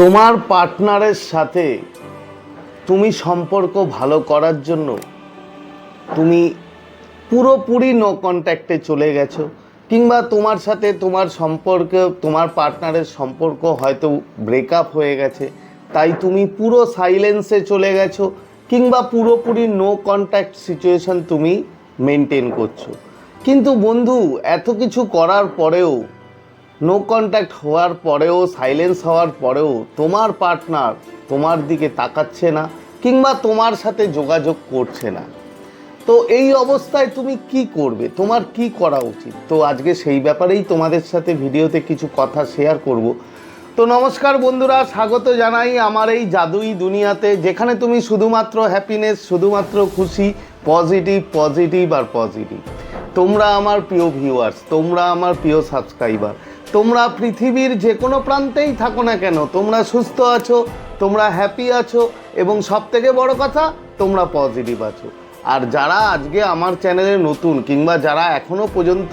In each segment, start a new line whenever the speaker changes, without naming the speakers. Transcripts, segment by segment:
তোমার পার্টনারের সাথে তুমি সম্পর্ক ভালো করার জন্য তুমি পুরোপুরি নো কন্ট্যাক্টে চলে গেছো, কিংবা তোমার সাথে তোমার সম্পর্ক, তোমার পার্টনারের সম্পর্ক হয়তো ব্রেকআপ হয়ে গেছে, তাই তুমি পুরো সাইলেন্সে চলে গেছো, কিংবা পুরোপুরি নো কন্ট্যাক্ট সিচুয়েশন তুমি মেনটেন করছ। কিন্তু বন্ধু, এত কিছু করার পরেও নো কন্ট্যাক্ট হওয়ার পরেও সাইলেন্স হওয়ার পরেও তোমার পার্টনার তোমার দিকে তাকাচ্ছে না কিংবা তোমার সাথে যোগাযোগ করছে না। তো এই অবস্থায় তুমি কি করবে? তোমার কি করা উচিত? তো আজকে সেই ব্যাপারেই তোমাদের সাথে ভিডিওতে কিছু কথা শেয়ার করব। তো নমস্কার বন্ধুরা, স্বাগত জানাই আমার এই জাদুই দুনিয়াতে, যেখানে তুমি শুধুমাত্র হ্যাপিনেস শুধুমাত্র খুশি পজিটিভ পজিটিভ আর পজিটিভ তোমরা আমার প্রিয় ভিউয়ার্স তোমরা আমার প্রিয় সাবস্ক্রাইবার তোমরা পৃথিবীর যে কোনো প্রান্তেই থাকো না কেন, তোমরা সুস্থ আছো, তোমরা হ্যাপি আছো, এবং সব থেকে বড় কথা, তোমরা পজিটিভ আছো। আর যারা আজকে আমার চ্যানেলে নতুন, কিংবা যারা এখনও পর্যন্ত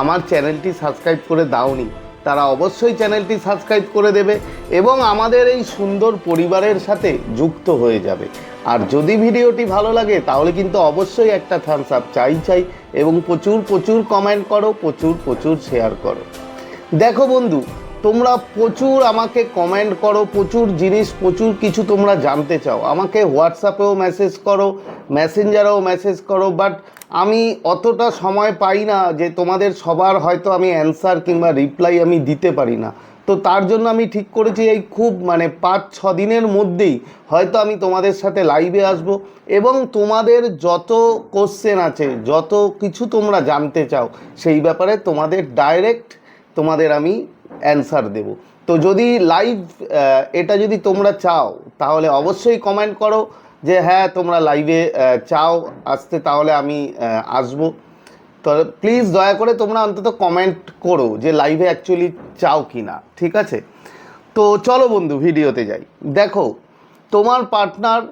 আমার চ্যানেলটি সাবস্ক্রাইব করে দাওনি, তারা অবশ্যই চ্যানেলটি সাবস্ক্রাইব করে দেবে, এবং আমাদের এই সুন্দর পরিবারের সাথে যুক্ত হয়ে যাবে। আর যদি ভিডিওটি ভালো লাগে, তাহলে কিন্তু অবশ্যই একটা থামস আপ চাই চাই, এবং প্রচুর প্রচুর কমেন্ট করো, প্রচুর প্রচুর শেয়ার করো। দেখো বন্ধু, তোমরা প্রচুর আমাকে কমেন্ট করো, প্রচুর জিনিস, প্রচুর কিছু তোমরা জানতে চাও। আমাকে হোয়াটসঅ্যাপেও মেসেজ করো মেসেঞ্জারেও মেসেজ করো বাট আমি অতটা সময় পাই না যে তোমাদের সবার হয়তো আমি অ্যান্সার কিংবা রিপ্লাই আমি দিতে পারি না। তো তার জন্য আমি ঠিক করেছি এই খুব মানে পাঁচ, ছ দিনের মধ্যেই হয়তো আমি তোমাদের সাথে লাইভে আসব এবং তোমাদের যত কোশ্চেন আছে, যত কিছু তোমরা জানতে চাও, সেই ব্যাপারে তোমাদের ডাইরেক্ট তোমাদের আমি অ্যান্সার দেব। তো যদি লাইভ এটা যদি তোমরা চাও, তাহলে অবশ্যই কমেন্ট করো যে হ্যাঁ তোমরা লাইভে চাও, আসতে তাহলে আমি আসব। তো প্লিজ দয়া করে তোমরা অন্তত কমেন্ট করো যে লাইভে অ্যাকচুয়ালি চাও কি না ঠিক আছে? তো চলো বন্ধু, ভিডিওতে যাই। দেখো, তোমার পার্টনার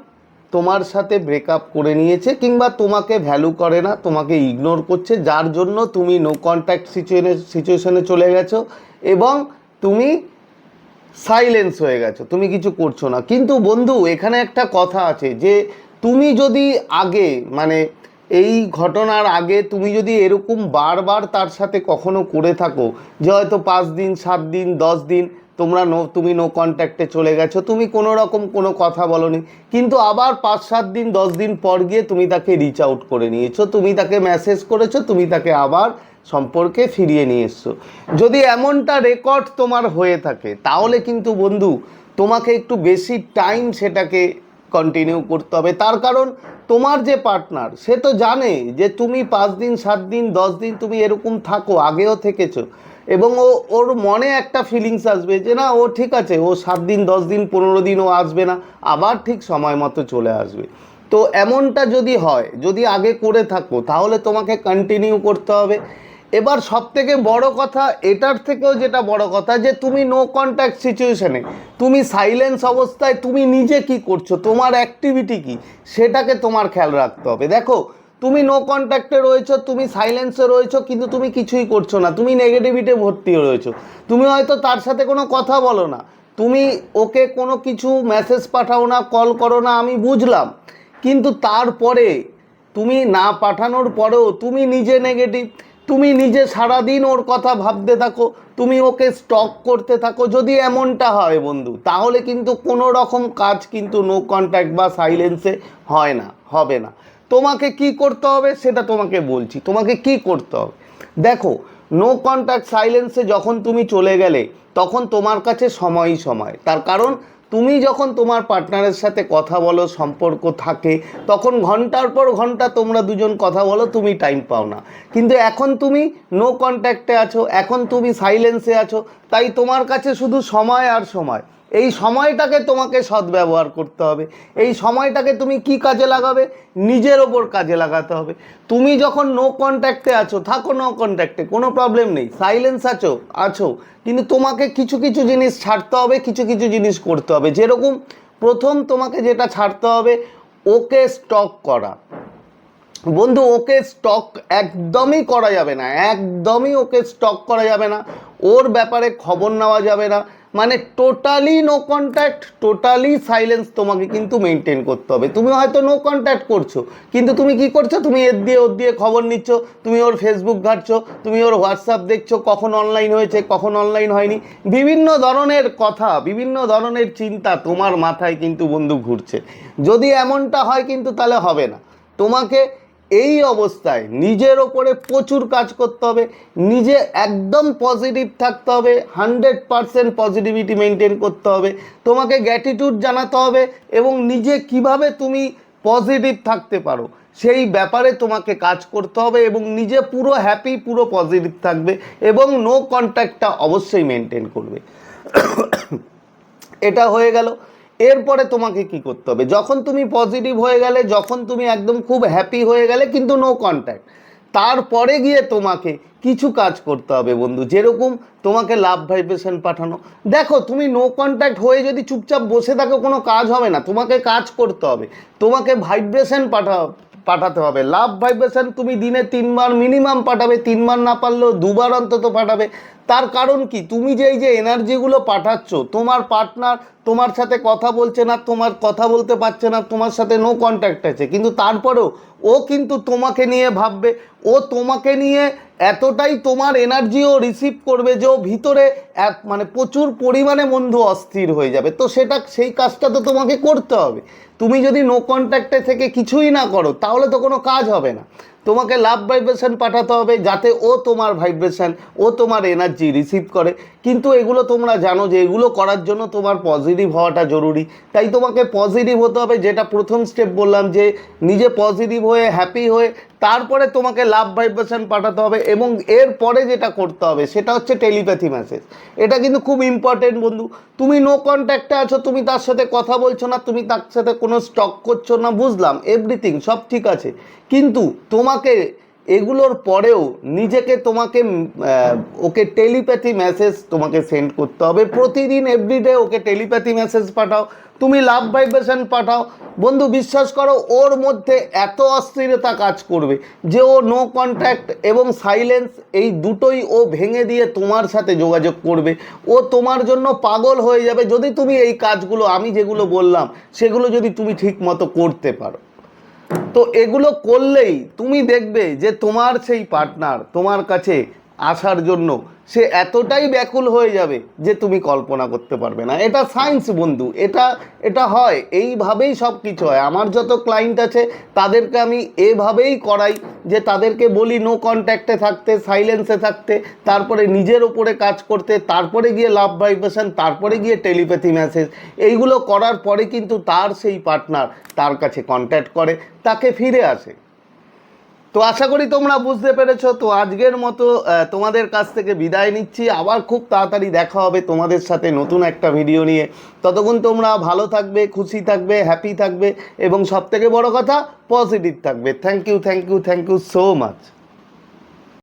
তোমার সাথে ব্রেকআপ করে নিয়েছে কিংবা তোমাকে ভ্যালু করে না, তোমাকে ইগনোর করছে, যার জন্য তুমি নো কন্ট্যাক্ট সিচুয়ে সিচুয়েশনে চলে গেছো এবং তুমি সাইলেন্স হয়ে গেছো, তুমি কিছু করছ না। কিন্তু বন্ধু, এখানে একটা কথা আছে যে তুমি যদি আগে মানে এই ঘটনার আগে তুমি যদি এরকম বারবার তার সাথে কখনো করে থাকো, যে হয়তো পাঁচ দিন, সাত দিন, দশ দিন তোমরা নো তুমি নো কন্ট্যাক্টে চলে গেছো, তুমি কোনো রকম কোনো কথা বলনি। কিন্তু আবার পাঁচ, সাত দিন, দশ দিন পর গিয়ে তুমি তাকে রিচ আউট করে নিয়েছো, তুমি তাকে মেসেজ করেছ, তুমি তাকে আবার সম্পর্কে ফিরিয়ে নিয়ে এসছো। যদি এমনটা রেকর্ড তোমার হয়ে থাকে, তাহলে কিন্তু বন্ধু, তোমাকে একটু বেশি টাইম সেটাকে কন্টিনিউ করতে হবে। তার কারণ, তোমার যে পার্টনার সে তো জানে যে তুমি পাঁচ দিন, সাত দিন, দশ দিন তুমি এরকম থাকো, আগেও থেকেছো। এবং ও, ওর মনে একটা ফিলিংস আসবে যে না, ও ঠিক আছে, ও সাত দিন, দশ দিন, পনেরো দিন ও আসবে না, আবার ঠিক সময় মতো চলে আসবে। তো এমনটা যদি হয়, যদি আগে করে থাকো, তাহলে তোমাকে কন্টিনিউ করতে হবে। এবার সব থেকে বড় কথা, এটার থেকেও যেটা বড় কথা, যে তুমি নো কন্ট্যাক্ট সিচুয়েশানে তুমি সাইলেন্স অবস্থায় তুমি নিজে কি করছ, তোমার অ্যাক্টিভিটি কি, সেটাকে তোমার খেয়াল রাখতে হবে। দেখো তুমি নো কন্ট্যাক্টে রয়েছো, তুমি সাইলেন্সে রয়েছো, কিন্তু তুমি কিছুই করছ না। তুমি নেগেটিভিটি ভর্তি রয়েছো। তুমি হয়তো তার সাথে কোনো কথা বলো না। তুমি ওকে কোনো কিছু মেসেজ পাঠাও না কল করো না, আমি বুঝলাম। কিন্তু তারপরে তুমি না পাঠানোর পরেও তুমি নিজে নেগেটিভ তুমি নিজে সারাদিন ওর কথা ভাবতে থাকো, তুমি ওকে স্টক করতে থাকো, যদি এমনটা হয় বন্ধু, তাহলে কিন্তু কোনো রকম কাজ কিন্তু নো কন্ট্যাক্ট বা সাইলেন্সে হয় না, হবে না। তোমাকে কি করতে হবে সেটা তোমাকে বলছি। তোমাকে কি করতে হবে? দেখো নো কন্ট্যাক্ট সাইলেন্সে যখন তুমি চলে গেলে, তখন তোমার কাছে সময়ই সময়। তার কারণ, তুমি যখন তোমার পার্টনারের সাথে কথা বলো, সম্পর্ক থাকে, তখন ঘণ্টার পর ঘণ্টা তোমরা দুজন কথা বলো, তুমি টাইম পাও না। কিন্তু এখন তুমি নো কন্ট্যাক্টে আছো, এখন তুমি সাইলেন্সে আছো, তাই তোমার কাছে শুধু সময় আর সময়। এই সময়টাকে তোমাকে সদ্ব্যবহার করতে হবে। এই সময়টাকে তুমি কি কাজে লাগাবে? নিজের ওপর কাজে লাগাতে হবে। তুমি যখন নো কন্ট্যাক্টে আছো, থাকো নো কন্ট্যাক্টে কোনো প্রবলেম নেই। সাইলেন্স আছো আছো। কিন্তু তোমাকে কিছু কিছু জিনিস ছাড়তে হবে, কিছু কিছু জিনিস করতে হবে। যেরকম প্রথম তোমাকে যেটা ছাড়তে হবে, ওকে স্টক করা। বন্ধু, ওকে স্টক একদমই করা যাবে না। একদমই ওকে স্টক করা যাবে না। ওর ব্যাপারে খবর নেওয়া যাবে না। মানে totally no contact totally silence তোমাকে কিন্তু মেনটেন করতে হবে। তুমি হয়তো নো কন্ট্যাক্ট করছ, কিন্তু তুমি কি করছ? তুমি এর দিয়ে ওর দিয়ে খবর নিচ্ছ, তুমি ওর ফেসবুক ঘাটছো, তুমি ওর হোয়াটসঅ্যাপ দেখছ, কখন অনলাইন হয়েছে, কখন অনলাইন হয়নি। বিভিন্ন ধরনের কথা, বিভিন্ন ধরনের চিন্তা তোমার মাথায় কিন্তু বন্ধু ঘুরছে। যদি এমনটা হয় কিন্তু তাহলে হবে না। তোমাকে এই অবস্থায় নিজের ওপরে প্রচুর কাজ করতে হবে, নিজে একদম পজিটিভ থাকতে হবে হান্ড্রেড পারসেন্ট পজিটিভিটি মেনটেন করতে হবে, তোমাকে গ্যাটিটিউড জানাতে হবে এবং নিজে কীভাবে তুমি পজিটিভ থাকতে পারো, সেই ব্যাপারে তোমাকে কাজ করতে হবে এবং নিজে পুরো হ্যাপি পুরো পজিটিভ থাকবে এবং নো কন্ট্যাক্টটা অবশ্যই মেনটেন করবে। এটা হয়ে গেল। এরপরে তোমাকে কি করতে হবে? যখন তুমি পজিটিভ হয়ে গেলে, যখন তুমি একদম খুব হ্যাপি হয়ে গেলে, কিন্তু নো কন্ট্যাক্ট তারপরে গিয়ে তোমাকে কিছু কাজ করতে হবে বন্ধু। যেরকম তোমাকে লাভ ভাইব্রেশন পাঠানো। দেখো, তুমি নো কন্ট্যাক্ট হয়ে যদি চুপচাপ বসে থাকো, কোনো কাজ হবে না। তোমাকে কাজ করতে হবে। তোমাকে ভাইব্রেশন পাঠা, পাঠাতে হবে। লাভ ভাইব্রেশন তুমি দিনে তিনবার মিনিমাম পাঠাবে। তিনবার না পারলেও দুবার অন্তত পাঠাবে। তার কারণ কি? তুমি যে এই যে এনার্জিগুলো পাঠাচ্ছ, তোমার পার্টনার তোমার সাথে কথা বলছে না, তোমার কথা বলতে পারছে না, তোমার সাথে নো কন্ট্যাক্ট আছে। কিন্তু তারপরেও ও কিন্তু তোমাকে নিয়ে ভাববে, ও তোমাকে নিয়ে এতটাই তোমার এনার্জিও রিসিভ করবে যে ও ভিতরে এক মানে প্রচুর পরিমাণে বন্ধু অস্থির হয়ে যাবে। তো সেটা, সেই কাজটা তো তোমাকে করতে হবে। তুমি যদি নো কন্ট্যাক্টে থেকে কিছুই না করো, তাহলে তো কোনো কাজ হবে না। তোমাকে লাভ ভাইব্রেশন পাঠাতে হবে যাতে ও তোমার ভাইব্রেশন ও তোমার এনার্জি রিসিভ করে। কিন্তু এগুলো তোমরা জানো যে এগুলো করার জন্য তোমার পজিটিভ হওয়াটা জরুরি। তাই তোমাকে পজিটিভ হতে হবে যেটা প্রথম স্টেপ বললাম যে নিজে পজিটিভ হয়ে হ্যাপি হয়ে, তারপরে তোমাকে লাভ ভাইব্রেশন পাঠাতে হবে এবং এর পরে যেটা করতে হবে সেটা হচ্ছে টেলিপ্যাথি মেসেজ এটা কিন্তু খুব ইম্পর্টেন্ট বন্ধু। তুমি নো কন্ট্যাক্টে আছো, তুমি তার সাথে কথা বলছো না, তুমি তার সাথে কোনো স্টক করছ না, বুঝলাম এভরিথিং সব ঠিক আছে। কিন্তু তোমাকে এগুলোর পরেও নিজেকে তোমাকে ওকে টেলিপ্যাথি মেসেজ তোমাকে সেন্ড করতে হবে। প্রতিদিন এভরিডে ওকে টেলিপ্যাথি মেসেজ পাঠাও, তুমি লাভ ভাইব্রেশন পাঠাও। বন্ধু, বিশ্বাস করো, ওর মধ্যে এত অস্থিরতা কাজ করবে যে ও নো কন্ট্যাক্ট এবং সাইলেন্স এই দুটোই ও ভেঙে দিয়ে তোমার সাথে যোগাযোগ করবে। ও তোমার জন্য পাগল হয়ে যাবে। যদি তুমি এই কাজগুলো, আমি যেগুলো বললাম, সেগুলো যদি তুমি ঠিক মতো করতে পারো। তো এগুলো করলেই তুমি দেখবে যে তোমার সেই পার্টনার তোমার কাছে আসার জন্য সে এতটাই ব্যাকুল হয়ে যাবে যে তুমি কল্পনা করতে পারবে না। এটা সায়েন্স বন্ধু, এটা এটা হয়, এইভাবেই সব কিছু হয়। আমার যত ক্লায়েন্ট আছে, তাদেরকে আমি এভাবেই করাই যে তাদেরকে বলি নো কন্ট্যাক্টে থাকতে সাইলেন্সে থাকতে, তারপরে নিজের ওপরে কাজ করতে, তারপরে গিয়ে লাভ ভাইব্রেশন তারপরে গিয়ে টেলিপ্যাথি মেসেজ এইগুলো করার পরে কিন্তু তার সেই পার্টনার তার কাছে কন্ট্যাক্ট করে, তাকে ফিরে আসে। তো আশা করি তোমরা বুঝতে পেরেছ, তো আজকের মতো তোমাদের কাছ থেকে বিদায় নিচ্ছি। আবার খুব তাড়াতাড়ি দেখা হবে তোমাদের সাথে নতুন একটা ভিডিও নিয়ে। ততক্ষণ তোমরা ভালো থাকবে, খুশি থাকবে হ্যাপি থাকবে এবং সব থেকে বড় কথা পজিটিভ থাকবে। Thank you thank you thank you so much